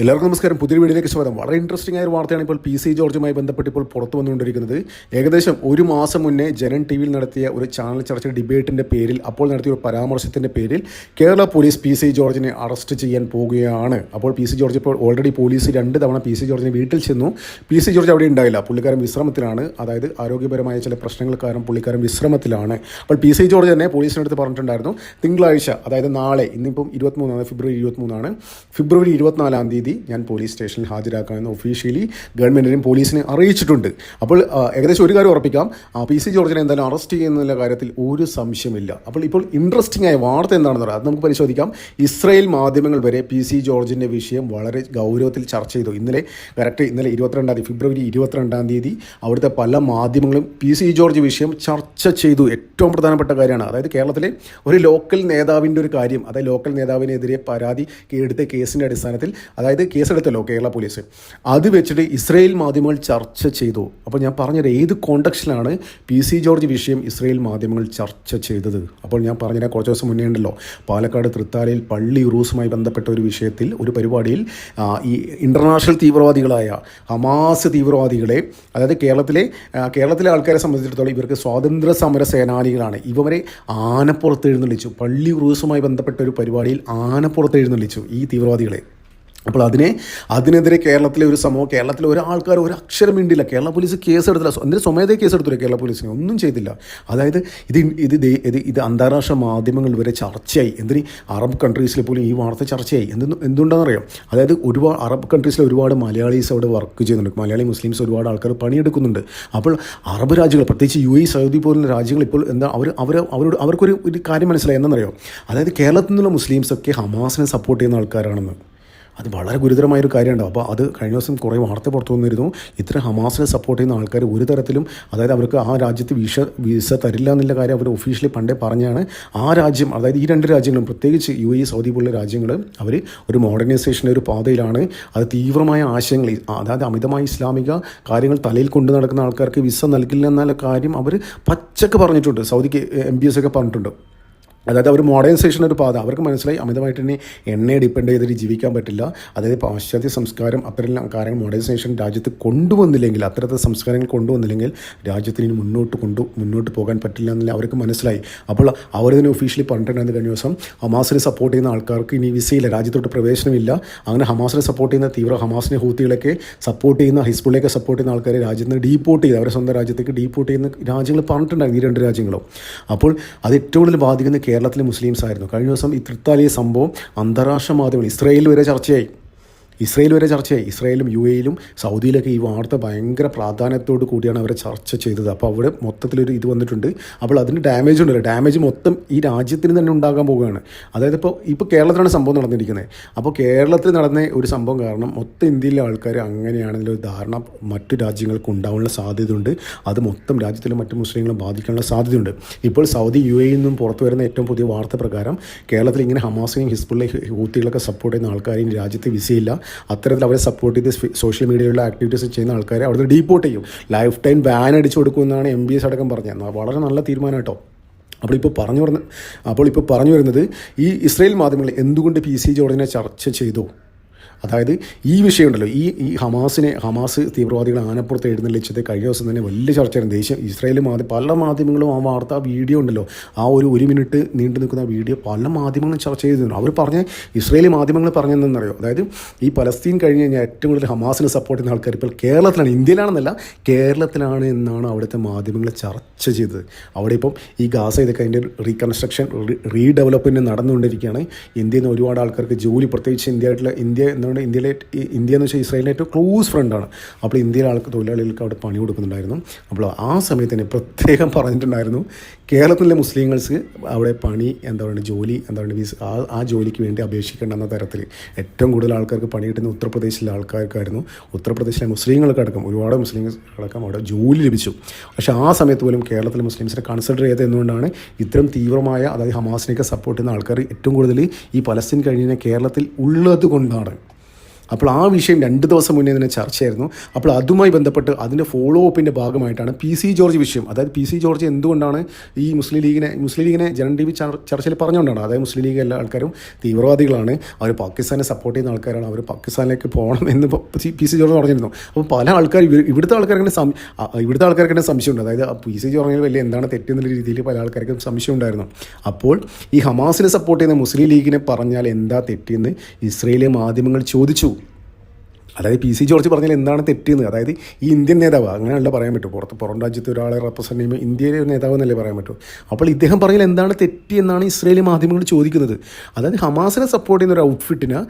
എല്ലാവർക്കും നമസ്കാരം. പുതിയ വീഡിയോയിലേക്ക് സ്വാഗതം. വളരെ ഇൻട്രസ്റ്റിംഗ് ആയ ഒരു വാർത്തയാണ് ഇപ്പോൾ പി സി ജോർജുമായി ബന്ധപ്പെട്ട് ഇപ്പോൾ പുറത്തു വന്നുകൊണ്ടിരിക്കുന്നത്. ഏകദേശം ഒരു മാസം മുന്നേ ജനൻ ടി വിയിൽ നടത്തിയ ഒരു ചാനൽ ചർച്ച ഡിബേറ്റിന്റെ പേരിൽ അപ്പോൾ നടത്തിയ ഒരു പരാമർശത്തിന്റെ പേരിൽ കേരള പോലീസ് പി സി ജോർജിനെ അറസ്റ്റ് ചെയ്യാൻ പോവുകയാണ്. അപ്പോൾ പി സി ജോർജ് ഇപ്പോൾ ഓൾറെഡി പോലീസ് രണ്ട് തവണ പി സി ജോർജിനെ വീട്ടിൽ ചെന്നു. പി സി ജോർജ് അവിടെ ഉണ്ടായില്ല. പുള്ളിക്കാരൻ വിശ്രമത്തിലാണ്. അതായത് ആരോഗ്യപരമായ ചില പ്രശ്നങ്ങൾ കാരണം പുള്ളിക്കാരൻ വിശ്രമത്തിലാണ്. അപ്പോൾ പി സി ജോർജ് തന്നെ പോലീസിനടുത്ത് പറഞ്ഞിട്ടുണ്ടായിരുന്നു. തിങ്കളാഴ്ച അതായത് നാളെ ഇന്നിപ്പം ഇരുപത്തിമൂന്നാണ് ഫെബ്രുവരി ഇരുപത്തിമൂന്നാണ്. ഫെബ്രുവരി ഇരുപത്തിനാലാം തീയതി ഞാൻ പോലീസ് സ്റ്റേഷനിൽ ഹാജരാക്കണമെന്ന് ഒഫീഷ്യലി ഗവൺമെന്റിനെയും പോലീസിനെ അറിയിച്ചിട്ടുണ്ട്. അപ്പോൾ ഏകദേശം ഒരു കാര്യം ഉറപ്പിക്കാം. പി സി ജോർജിനെ എന്തായാലും അറസ്റ്റ് ചെയ്യുന്നതിന്റെ കാര്യത്തിൽ ഒരു സംശയമില്ല അപ്പോൾ ഇപ്പോൾ ഇൻട്രസ്റ്റിംഗ് ആയ വാർത്ത എന്താണെന്ന് പറയാം. അത് നമുക്ക് പരിശോധിക്കാം. ഇസ്രായേൽ മാധ്യമങ്ങൾ വരെ പി സി ജോർജിന്റെ വിഷയം വളരെ ഗൗരവത്തിൽ ചർച്ച ചെയ്തു. ഇന്നലെ കറക്റ്റ് ഇന്നലെ ഇരുപത്തിരണ്ടാം തീയതി ഫെബ്രുവരി ഇരുപത്തിരണ്ടാം തീയതി അവിടുത്തെ പല മാധ്യമങ്ങളും പി സി ജോർജ് വിഷയം ചർച്ച ചെയ്തു. ഏറ്റവും പ്രധാനപ്പെട്ട കാര്യമാണ്. അതായത് കേരളത്തിലെ ഒരു ലോക്കൽ നേതാവിന്റെ ഒരു കാര്യം അതായത് ലോക്കൽ നേതാവിനെതിരെ പരാതി എടുത്ത കേസിന്റെ അടിസ്ഥാനത്തിൽ അതായത് കേസെടുത്തല്ലോ കേരള പോലീസ്. അത് വെച്ചിട്ട് ഇസ്രയേൽ മാധ്യമങ്ങൾ ചർച്ച ചെയ്തു. അപ്പോൾ ഞാൻ പറഞ്ഞത് ഏത് കോണ്ടക്സ്റ്റിലാണ് പി സി ജോർജ് വിഷയം ഇസ്രയേൽ മാധ്യമങ്ങൾ ചർച്ച ചെയ്തത്? അപ്പോൾ ഞാൻ പറഞ്ഞതിനെ കുറച്ച് ദിവസം മുന്നേ ഉണ്ടല്ലോ. പാലക്കാട് തൃത്താലയിൽ പള്ളി ഉറൂസുമായി ബന്ധപ്പെട്ട ഒരു വിഷയത്തിൽ ഒരു പരിപാടിയിൽ ഈ ഇന്റർനാഷണൽ തീവ്രവാദികളായ ഹമാസ് തീവ്രവാദികളെ അതായത് കേരളത്തിലെ കേരളത്തിലെ ആൾക്കാരെ സംബന്ധിച്ചിടത്തോളം ഇവർക്ക് സ്വാതന്ത്ര്യ സമര സേനാനികളാണ്. ഇവരെ ആനപ്പുറത്ത് എഴുന്നള്ളിച്ചു പള്ളി ഉറൂസുമായി ബന്ധപ്പെട്ട ഒരു പരിപാടിയിൽ ആനപ്പുറത്ത് എഴുന്നള്ളിച്ചു ഈ തീവ്രവാദികളെ. അപ്പോൾ അതിനെ അതിനെതിരെ കേരളത്തിലെ ഒരു സമൂഹം കേരളത്തിലെ ഒരാൾക്കാർ ഒരു അക്ഷരം മിണ്ടില്ല കേരള പോലീസ് കേസ് കേസെടുത്തില്ല എന്തിന് സ്വമേധയെ കേസെടുത്തില്ല കേരള പോലീസിനെ? ഒന്നും ചെയ്തില്ല. അതായത് ഇത് ഇത് ഇത് ഇത് അന്താരാഷ്ട്ര മാധ്യമങ്ങൾ വരെ ചർച്ചയായി. എന്തിന് അറബ് കൺട്രീസിൽ പോലും ഈ വാർത്ത ചർച്ചയായി? എന്തെന്ന് എന്തുകൊണ്ടാണെന്നറിയാം? അതായത് ഒരുപാട് അറബ് കൺട്രീസിലെ ഒരുപാട് മലയാളീസ് അവിടെ വർക്ക് ചെയ്യുന്നുണ്ട്. മലയാളി മുസ്ലിംസ് ഒരുപാട് ആൾക്കാർ പണിയെടുക്കുന്നുണ്ട്. അപ്പോൾ അറബ് രാജ്യങ്ങൾ പ്രത്യേകിച്ച് യു എ സൗദി പോലുള്ള രാജ്യങ്ങൾ ഇപ്പോൾ എന്താ അവർ അവർ അവരോട് അവർക്കൊരു ഒരു കാര്യം മനസ്സിലായി. എന്നറിയോ അതായത് കേരളത്തിൽ നിന്നുള്ള മുസ്ലിംസൊക്കെ ഹമാസിനെ സപ്പോർട്ട് ചെയ്യുന്ന ആൾക്കാരാണെന്ന്. അത് വളരെ ഗുരുതരമായൊരു കാര്യമുണ്ട് അപ്പോൾ അത് കഴിഞ്ഞ ദിവസം കുറേ വാർത്ത പുറത്തു വന്നിരുന്നു. ഇത്ര ഹമാസിനെ സപ്പോർട്ട് ചെയ്യുന്ന ആൾക്കാർ ഒരു തരത്തിലും അതായത് അവർക്ക് ആ രാജ്യത്ത് വിസ വിസ തരില്ല എന്നുള്ള കാര്യം അവർ ഒഫീഷ്യലി പണ്ടേ പറഞ്ഞാണ്. ആ രാജ്യം അതായത് ഈ രണ്ട് രാജ്യങ്ങളും പ്രത്യേകിച്ച് യു എ സൗദി പോലുള്ള രാജ്യങ്ങൾ അവർ ഒരു മോഡേണൈസേഷന്റെ ഒരു പാതയിലാണ്. അത് തീവ്രമായ ആശയങ്ങൾ അതായത് അമിതമായ ഇസ്ലാമിക കാര്യങ്ങൾ തലയിൽ കൊണ്ടു നടക്കുന്ന ആൾക്കാർക്ക് വിസ നൽകില്ല എന്നുള്ള കാര്യം അവർ പച്ചക്ക് പറഞ്ഞിട്ടുണ്ട്. സൗദിക്ക് എം ബി എസ് ഒക്കെ പറഞ്ഞിട്ടുണ്ട്. അതായത് അവർ മോഡേണൈസേഷൻ ഒരു പാത. അവർക്ക് മനസ്സിലായി അമിതമായിട്ട് തന്നെ എണ്ണയെ ഡിപ്പെൻഡ് ചെയ്തിട്ട് ജീവിക്കാൻ പറ്റില്ല. അതായത് പാശ്ചാത്യ സംസ്കാരം അത്തരം കാര്യങ്ങൾ മോഡേണൈസേഷൻ രാജ്യത്ത് കൊണ്ടുവന്നില്ലെങ്കിൽ അത്തരത്തെ സംസ്കാരങ്ങൾ കൊണ്ടുവന്നില്ലെങ്കിൽ രാജ്യത്തിന് ഇനി മുന്നോട്ട് കൊണ്ടു മുന്നോട്ട് പോകാൻ പറ്റില്ല എന്നില്ല അവർക്ക് മനസ്സിലായി. അപ്പോൾ അവരിതിനെ ഒഫീഷ്യലി പറഞ്ഞിട്ടുണ്ട് കഴിഞ്ഞ ദിവസം ഹമാസിനെ സപ്പോർട്ട് ചെയ്യുന്ന ആൾക്കാർക്ക് ഇനി വിസയില്ല രാജ്യത്തോട്ട് പ്രവേശനമില്ല. അങ്ങനെ ഹമാസിനെ സപ്പോർട്ട് ചെയ്യുന്ന തീവ്ര ഹമാസിനെ ഹൂത്തികളൊക്കെ സപ്പോർട്ട് ചെയ്യുന്ന ഹിസ്ബുളിയൊക്കെ സപ്പോർട്ട് ചെയ്യുന്ന ആൾക്കാരെ രാജ്യത്ത് നിന്ന് ഡീപ്പോർട്ട് ചെയ്ത് അവരുടെ സ്വന്തം രാജ്യത്തേക്ക് ഡീപ്പോർട്ട് ചെയ്യുന്ന രാജ്യങ്ങൾ പറഞ്ഞിട്ടുണ്ടായിരുന്നു ഈ രണ്ട് രാജ്യങ്ങളും. അപ്പോൾ അത് ഏറ്റവും കൂടുതൽ ബാധിക്കുന്ന കേരളത്തിലെ മുസ്ലിംസ് ആയിരുന്നു കഴിഞ്ഞ ദിവസം ഈ തൃത്താലി സംഭവം അന്താരാഷ്ട്ര മാധ്യമങ്ങൾ ഇസ്രയേലിൽ വരെ ചർച്ചയായി. ഇസ്രയേൽ വരെ ചർച്ചയായി ഇസ്രയേലും യു എയിലും സൗദിയിലൊക്കെ ഈ വാർത്ത ഭയങ്കര പ്രാധാന്യത്തോട് കൂടിയാണ് അവരെ ചർച്ച ചെയ്തത്. അപ്പോൾ അവിടെ മൊത്തത്തിലൊരു ഇത് വന്നിട്ടുണ്ട്. അപ്പോൾ അതിന് ഡാമേജ് ഉണ്ടല്ലോ. ഡാമേജ് മൊത്തം ഈ രാജ്യത്തിന് തന്നെ ഉണ്ടാകാൻ പോവുകയാണ്. അതായത് ഇപ്പോൾ ഇപ്പോൾ കേരളത്തിലാണ് സംഭവം നടന്നിരിക്കുന്നത്. അപ്പോൾ കേരളത്തിൽ നടന്ന ഒരു സംഭവം കാരണം മൊത്തം ഇന്ത്യയിലെ ആൾക്കാർ അങ്ങനെയാണെന്നൊരു ധാരണ മറ്റു രാജ്യങ്ങൾക്ക് ഉണ്ടാവാനുള്ള സാധ്യതയുണ്ട്. അത് മൊത്തം രാജ്യത്തിലെ മറ്റു മുസ്ലിങ്ങളെ ബാധിക്കാനുള്ള സാധ്യതയുണ്ട്. ഇപ്പോൾ സൗദി യു എയിൽ നിന്നും പുറത്തു വരുന്ന ഏറ്റവും പുതിയ വാർത്ത പ്രകാരം കേരളത്തിൽ ഇങ്ങനെ ഹമാസിനെയും ഹിസ്ബുള്ളെ ഹൂത്തികളൊക്കെ സപ്പോർട്ട് ചെയ്യുന്ന ആൾക്കാരെയും രാജ്യത്ത് വിസയില്ല. അത്തരത്തിൽ അവരെ സപ്പോർട്ട് ചെയ്ത് സോഷ്യൽ മീഡിയയിലുള്ള ആക്ടിവിറ്റീസ് ചെയ്യുന്ന ആൾക്കാരെ അവിടുന്ന് ഡീപ്പോർട്ട് ചെയ്യും. ലൈഫ് ടൈം ബാൻ അടിച്ചു കൊടുക്കുമെന്നാണ് എം ബി എസ് അടക്കം പറഞ്ഞത്. വളരെ നല്ല തീരുമാനം കേട്ടോ. അപ്പോൾ ഇപ്പോൾ പറഞ്ഞു വരുന്ന അപ്പോൾ ഇപ്പോൾ പറഞ്ഞു വരുന്നത് ഈ ഇസ്രയേൽ മാധ്യമങ്ങൾ എന്തുകൊണ്ട് പി സി ജോർജിനെ ചർച്ച ചെയ്തു? അതായത് ഈ വിഷയമുണ്ടല്ലോ ഈ ഈ ഹമാസിനെ ഹമാസ് തീവ്രവാദികൾ ആനപ്പുറത്ത് എഴുന്നള്ളിച്ചത് കഴിഞ്ഞ ദിവസം തന്നെ വലിയ ചർച്ചയായിരുന്നു. ദേശീയ ഇസ്രായേൽ മാധ്യമം പല മാധ്യമങ്ങളും ആ വാർത്ത വീഡിയോ ഉണ്ടല്ലോ ആ ഒരു ഒരു മിനിറ്റ് നീണ്ടു നിൽക്കുന്ന വീഡിയോ പല മാധ്യമങ്ങളും ചർച്ച ചെയ്തിരുന്നു. അവർ പറഞ്ഞ ഇസ്രായേലി മാധ്യമങ്ങൾ പറഞ്ഞതെന്നറിയോ അതായത് ഈ പലസ്തീൻ കഴിഞ്ഞ് കഴിഞ്ഞാൽ ഏറ്റവും കൂടുതൽ ഹമാസിനെ സപ്പോർട്ട് ചെയ്യുന്ന ആൾക്കാർ ഇപ്പോൾ കേരളത്തിലാണ് ഇന്ത്യയിലാണെന്നല്ല കേരളത്തിലാണ് എന്നാണ് അവിടുത്തെ മാധ്യമങ്ങൾ ചർച്ച ചെയ്തത്. അവിടെ ഇപ്പം ഈ ഗാസ ഇതൊക്കെ അതിന്റെ റീകൺസ്ട്രക്ഷൻ റീഡെവലപ്മെന്റ് നടന്നുകൊണ്ടിരിക്കുകയാണ്. ഇന്ത്യയിൽ നിന്ന് ഒരുപാട് ആൾക്കാർക്ക് ജോലി പ്രത്യേകിച്ച് ഇന്ത്യയായിട്ടുള്ള ഇന്ത്യ എന്തുകൊണ്ട് ഇന്ത്യയിലെ ഇന്ത്യ എന്ന് വെച്ചാൽ ഇസ്രായേലിന്റെ ഏറ്റവും ക്ലോസ് ഫ്രണ്ടാണ്. അപ്പോൾ ഇന്ത്യയിലെ ആൾക്ക് തൊഴിലാളികൾക്ക് അവിടെ പണി കൊടുക്കുന്നുണ്ടായിരുന്നു. അപ്പോൾ ആ സമയത്ത് തന്നെ പ്രത്യേകം പറഞ്ഞിട്ടുണ്ടായിരുന്നു കേരളത്തിലെ മുസ്ലിങ്ങൾക്ക് അവിടെ പണി എന്താ പറയുക ജോലി എന്താ പറയുക വിസ ആ ആ ജോലിക്ക് വേണ്ടി അപേക്ഷിക്കേണ്ട എന്ന തരത്തിൽ ഏറ്റവും കൂടുതൽ ആൾക്കാർക്ക് പണി കിട്ടുന്ന ഉത്തർപ്രദേശിലെ ആൾക്കാർക്കായിരുന്നു. ഉത്തർപ്രദേശിലെ മുസ്ലിങ്ങൾക്ക് അടക്കം ഒരുപാട് മുസ്ലിംസ് അടക്കം അവിടെ ജോലി ലഭിച്ചു. പക്ഷേ ആ സമയത്ത് പോലും കേരളത്തിലെ മുസ്ലിംസിനെ കൺസിഡർ ചെയ്തത് എന്തുകൊണ്ടാണ്? ഇത്തരം തീവ്രമായ അതായത് ഹമാസിനെയൊക്കെ സപ്പോർട്ട് ചെയ്യുന്ന ആൾക്കാർ ഏറ്റവും കൂടുതൽ ഈ പലസ്തീൻ കഴിഞ്ഞ കേരളത്തിൽ ഉള്ളത് കൊണ്ടാണ് അപ്പോൾ ആ വിഷയം രണ്ട് ദിവസം മുന്നേ തന്നെ ചർച്ചയായിരുന്നു. അപ്പോൾ അതുമായി ബന്ധപ്പെട്ട് അതിന്റെ ഫോളോ അപ്പിന്റെ ഭാഗമായിട്ടാണ് പി സി ജോർജ് വിഷയം. അതായത് പി സി ജോർജ് എന്തുകൊണ്ടാണ് ഈ മുസ്ലിം ലീഗിനെ മുസ്ലിം ലീഗിനെ ജനൻ ടി വി ചർച്ചയിൽ പറഞ്ഞുകൊണ്ടാണ്. അതായത് മുസ്ലിം ലീഗ് എല്ലാ ആൾക്കാരും തീവ്രവാദികളാണ്. അവർ പാകിസ്ഥാനെ സപ്പോർട്ട് ചെയ്യുന്ന ആൾക്കാരാണ്. അവർ പാകിസ്ഥാനിലേക്ക് പോകണം എന്ന് പി സി ജോർജ് പറഞ്ഞിരുന്നു. അപ്പോൾ പല ആൾക്കാർ ഇവിടുത്തെ ആൾക്കാർക്ക് സം ഇവിടുത്തെ ആൾക്കാർക്ക് തന്നെ സംശയമുണ്ട്. അതായത് പി സി ജോർജിന് വലിയ എന്താണ് തെറ്റെന്നുള്ള രീതിയിൽ പല ആൾക്കാർക്കും സംശയം ഉണ്ടായിരുന്നു. അപ്പോൾ ഈ ഹമാസിനെ സപ്പോർട്ട് ചെയ്യുന്ന മുസ്ലിം ലീഗിനെ പറഞ്ഞാൽ എന്താ തെറ്റെന്ന് ഇസ്രയേലിലെ മാധ്യമങ്ങൾ ചോദിച്ചു. അതായത് പി സി ജോർജ് പറഞ്ഞാൽ എന്താണ് തെറ്റെന്ന്? അതായത് ഈ ഇന്ത്യൻ നേതാവ് അങ്ങനെയല്ല പറയാൻ പറ്റും. പുറത്ത് പുറം രാജ്യത്തെ ഒരാളെ റെപ്രസെന്റ് ചെയ്യുമ്പോൾ ഇന്ത്യയിലെ ഒരു നേതാവ് എന്നല്ലേ പറയാൻ പറ്റൂ. അപ്പോൾ ഇദ്ദേഹം പറഞ്ഞാൽ എന്താണ് തെറ്റ് എന്നാണ് ഇസ്രയേലി മാധ്യമങ്ങൾ ചോദിക്കുന്നത്. അതായത് ഹമാസിനെ സപ്പോർട്ട് ചെയ്യുന്ന ഒരു ഔട്ട്ഫിറ്റിന്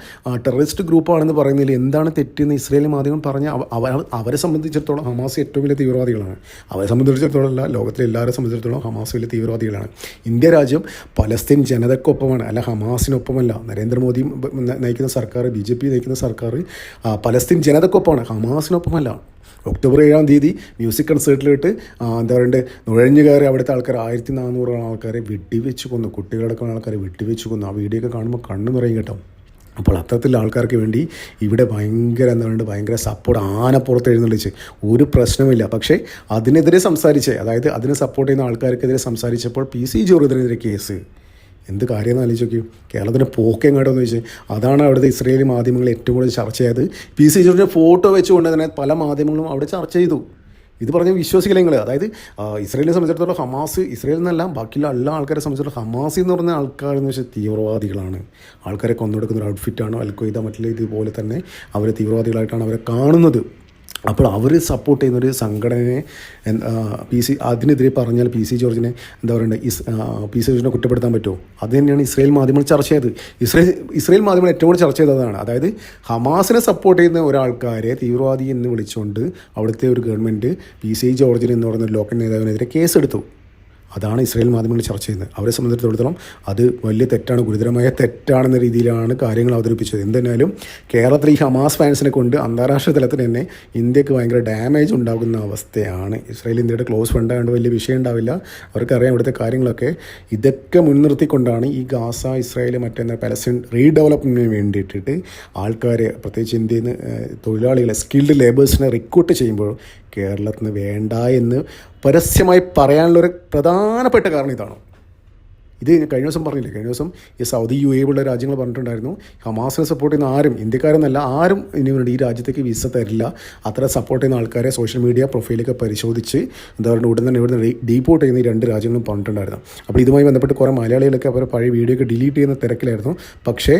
ടെററിസ്റ്റ് ഗ്രൂപ്പാണെന്ന് പറയുന്നതിൽ എന്താണ് തെറ്റെന്ന് ഇസ്രയേലി മാധ്യമം പറഞ്ഞ അവ- അവ- അവരെ സംബന്ധിച്ചിടത്തോളം ഹമാസ് ഏറ്റവും വലിയ തീവ്രവാദികളാണ്. അവരെ സംബന്ധിച്ചിടത്തോളം അല്ല ലോകത്തിലെ എല്ലാവരെ സംബന്ധിച്ചിടത്തോളം ഹമാസ് വലിയ തീവ്രവാദികളാണ്. ഇന്ത്യ രാജ്യം പലസ്തീൻ ജനതയ്ക്കൊപ്പമാണ് അല്ല ഹമാസിനൊപ്പമല്ല. നരേന്ദ്രമോദിയും നയിക്കുന്ന സർക്കാർ ബി ജെ പി നയിക്കുന്ന സർക്കാർ പലസ്തീൻ ജനതക്കൊപ്പമാണ്. ഹമാസിനൊപ്പമല്ല. ഒക്ടോബർ ഏഴാം തീയതി മ്യൂസിക് കൺസേർട്ടിലിട്ട് എന്താ പറയുക നുഴഞ്ഞു കയറി അവിടുത്തെ ആൾക്കാർ ആയിരത്തി നാനൂറ് ആൾക്കാരെ വെട്ടിവെച്ച് കൊന്നു. കുട്ടികളടക്കമുള്ള ആൾക്കാരെ വെട്ടിവെച്ച് കൊന്നു. ആ വീഡിയോ ഒക്കെ കാണുമ്പോൾ കണ്ണു നിറയും കേട്ടോ. അപ്പോൾ അത്തരത്തിലുള്ള ആൾക്കാർക്ക് വേണ്ടി ഇവിടെ ഭയങ്കര എന്താ പറയുക ഭയങ്കര സപ്പോർട്ട് ആന പുറത്ത് എഴുന്നള്ളിച്ച്. ഒരു പ്രശ്നമില്ല പക്ഷേ അതിനെതിരെ സംസാരിച്ച് അതായത് അതിനെ സപ്പോർട്ട് ചെയ്യുന്ന ആൾക്കാർക്കെതിരെ സംസാരിച്ചപ്പോൾ പി സി ജോർജിനെതിരെ കേസ്. എന്ത് കാര്യം ആലോചിച്ച് നോക്കി. കേരളത്തിന്റെ പോക്ക് എങ്ങോട്ടെന്ന് ചോദിച്ചാൽ അതാണ് അവിടുത്തെ ഇസ്രയേലി മാധ്യമങ്ങൾ ഏറ്റവും കൂടുതൽ ചർച്ച ചെയ്തത്. പി സി ജോർജിന്റെ ഫോട്ടോ വെച്ചുകൊണ്ട് തന്നെ പല മാധ്യമങ്ങളും അവിടെ ചർച്ച ചെയ്തു. ഇത് പറഞ്ഞ് വിശ്വസിക്കില്ല അതായത് ഇസ്രയേലിനെ സംബന്ധിച്ചിടത്തോളം ഹമാസ് ഇസ്രയേൽ എന്നല്ല ബാക്കിയുള്ള എല്ലാ ആൾക്കാരെ സംബന്ധിച്ചിടത്തോളം ഹമാസ് എന്ന് പറഞ്ഞ ആൾക്കാരെന്ന് വെച്ചാൽ തീവ്രവാദികളാണ്. ആൾക്കാരെ കൊന്നെടുക്കുന്ന ഒരു ഔട്ട്ഫിറ്റാണ് അൽക്കൊയ്ത മറ്റുള്ള ഇതുപോലെ തന്നെ അവരെ തീവ്രവാദികളായിട്ടാണ് അവരെ കാണുന്നത്. അപ്പോൾ അവർ സപ്പോർട്ട് ചെയ്യുന്നൊരു സംഘടനയെ പി സി അതിനെതിരെ പറഞ്ഞാൽ പി സി ജോർജിനെ എന്താ പറയണ്ടേ ഇസ് പി സി ജോർജിനെ കുറ്റപ്പെടുത്താൻ പറ്റുമോ? അത് തന്നെയാണ് ഇസ്രയേൽ മാധ്യമങ്ങൾ ചർച്ച ചെയ്തത്. ഇസ്രായേൽ ഇസ്രയേൽ മാധ്യമങ്ങൾ ഏറ്റവും കൂടുതൽ ചർച്ച ചെയ്തതാണ് അതായത് ഹമാസിനെ സപ്പോർട്ട് ചെയ്യുന്ന ഒരാൾക്കാരെ തീവ്രവാദി എന്ന് വിളിച്ചുകൊണ്ട് അവിടുത്തെ ഒരു ഗവൺമെന്റ് പി സി ജോർജിന് എന്ന് പറയുന്ന ലോക്കൽ നേതാവിനെതിരെ കേസെടുത്തു. അതാണ് ഇസ്രായേൽ മാധ്യമങ്ങൾ ചർച്ച ചെയ്യുന്നത്. അവരെ സംബന്ധിച്ചിടത്തോളം അത് വലിയ തെറ്റാണ് ഗുരുതരമായ തെറ്റാണെന്ന രീതിയിലാണ് കാര്യങ്ങൾ അവതരിപ്പിച്ചത്. എന്തായാലും കേരളത്തിൽ ഈ ഹമാസ് ഫാൻസിനെ കൊണ്ട് അന്താരാഷ്ട്ര തലത്തിൽ തന്നെ ഇന്ത്യയ്ക്ക് ഭയങ്കര ഡാമേജ് ഉണ്ടാകുന്ന അവസ്ഥയാണ്. ഇസ്രായേൽ ഇന്ത്യയുടെ ക്ലോസ് ഫ്രണ്ട് ആയതുകൊണ്ട് വലിയ വിഷയം ഉണ്ടാവില്ല. അവർക്കറിയാം ഇവിടുത്തെ കാര്യങ്ങളൊക്കെ ഇതൊക്കെ മുൻനിർത്തിക്കൊണ്ടാണ് ഈ ഗാസ ഇസ്രായേൽ മറ്റേ പലസ്തീൻ റീഡെവലപ്മെന്റിന് വേണ്ടിയിട്ടിട്ട് ആൾക്കാരെ പ്രത്യേകിച്ച് ഇന്ത്യയിൽ നിന്ന് തൊഴിലാളികളെ സ്കിൽഡ് ലേബേഴ്സിനെ റിക്രൂട്ട് ചെയ്യുമ്പോൾ കേരളത്തിന് വേണ്ട എന്ന് പരസ്യമായി പറയാനുള്ളൊരു പ്രധാനപ്പെട്ട കാരണം ഇതാണ്. ഇത് കഴിഞ്ഞ ദിവസം പറഞ്ഞില്ലേ? കഴിഞ്ഞ ദിവസം ഈ സൗദി യു എ രാജ്യങ്ങൾ പറഞ്ഞിട്ടുണ്ടായിരുന്നു. ഹമാസിനെ സപ്പോർട്ട് ചെയ്യുന്ന ആരും ഇന്ത്യക്കാരെന്നല്ല ആരും ഇനി വേണ്ടി ഈ രാജ്യത്തേക്ക് വിസ തരില്ല. അത്ര സപ്പോർട്ട് ചെയ്യുന്ന ആൾക്കാരെ സോഷ്യൽ മീഡിയ പ്രൊഫൈലൊക്കെ പരിശോധിച്ച് എന്താ പറയുക ഉടൻ തന്നെ ഇവിടുന്ന് ഡീപ്പോർട്ട് ചെയ്യുന്ന ഈ രണ്ട് രാജ്യങ്ങളും പറഞ്ഞിട്ടുണ്ടായിരുന്നു. അപ്പോൾ ഇതുമായി ബന്ധപ്പെട്ട് കുറേ മലയാളികളൊക്കെ അവരുടെ പഴയ വീഡിയോ ഒക്കെ ഡിലീറ്റ് ചെയ്യുന്ന തിരക്കിലായിരുന്നു. പക്ഷേ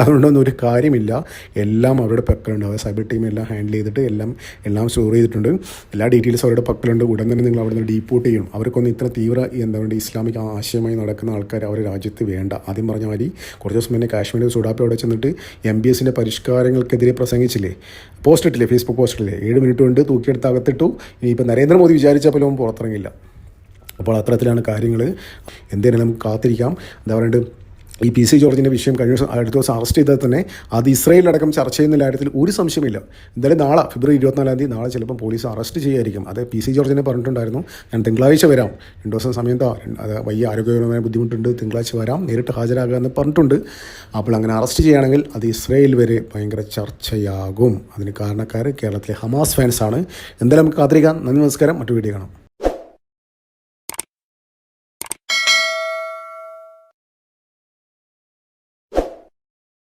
അതുകൊണ്ടൊന്നും ഒരു കാര്യമില്ല. എല്ലാം അവരുടെ പക്കലുണ്ട്. അവർ സൈബർ ടീം എല്ലാം ഹാൻഡിൽ ചെയ്തിട്ട് എല്ലാം എല്ലാം സ്റ്റോർ ചെയ്തിട്ടുണ്ട്. എല്ലാ ഡീറ്റെയിൽസും അവരുടെ പക്കലുണ്ട്. ഉടൻ തന്നെ നിങ്ങൾ അവിടെ നിന്ന് ഡീപ്പോർട്ട് ചെയ്യണം അവർക്കൊന്നും ഇത്ര തീവ്ര എന്താ പറയുക ഇസ്ലാമിക് ആശയമായി നടക്കുന്ന ആൾക്കാർ അവർ രാജ്യത്ത് വേണ്ട. ആദ്യം പറഞ്ഞ മാതിരി കുറച്ച് ദിവസം മുന്നേ കാശ്മീരിൽ സുഡാപ്പി അവിടെ ചെന്നിട്ട് എം ബി എസിന്റെ പരിഷ്കാരങ്ങൾക്കെതിരെ പ്രസംഗിച്ചില്ലേ? പോസ്റ്റ് ഇട്ടില്ലേ ഫേസ്ബുക്ക് പോസ്റ്റ് ഇട്ടില്ലേ? ഏഴ് മിനിറ്റ് കൊണ്ട് തൂക്കിയെടുത്ത് അകത്തിട്ടു. ഇനിയിപ്പോൾ നരേന്ദ്രമോദി വിചാരിച്ചാൽ പോലും പുറത്തിറങ്ങില്ല. അപ്പോൾ അത്തരത്തിലാണ് കാര്യങ്ങൾ എന്തേലും നമുക്ക് കാത്തിരിക്കാം. എന്താ പറയുക ഈ പി സി ജോർജിന്റെ വിഷയം കഴിഞ്ഞ അടുത്ത ദിവസം അറസ്റ്റ് ചെയ്താൽ തന്നെ അത് ഇസ്രയേലടക്കം ചർച്ച ചെയ്യുന്ന കാര്യത്തിൽ ഒരു സംശയമില്ല എന്തായാലും നാളെ ഫെബ്രുവരി ഇരുപത്തിനാലാം തീയതി നാളെ ചിലപ്പോൾ പോലീസ് അറസ്റ്റ് ചെയ്യുമായിരിക്കും അത് പി സി ജോർജിനെ പറഞ്ഞിട്ടുണ്ടായിരുന്നു. ഞാൻ തിങ്കളാഴ്ച വരാം. രണ്ട് ദിവസം സമയം താ അത് വലിയ ആരോഗ്യപരമായ ബുദ്ധിമുട്ടുണ്ട് തിങ്കളാഴ്ച വരാം നേരിട്ട് ഹാജരാകുക എന്ന് പറഞ്ഞിട്ടുണ്ട്. അപ്പോൾ അങ്ങനെ അറസ്റ്റ് ചെയ്യുകയാണെങ്കിൽ അത് ഇസ്രയേൽ വരെ ഭയങ്കര ചർച്ചയാകും. അതിന് കാരണക്കാർ കേരളത്തിലെ ഹമാസ് ഫാൻസാണ്. എന്തായാലും നമുക്ക് കാത്തിരിക്കാം. നന്ദി നമസ്കാരം. മറ്റു വീഡിയോ കാണാം.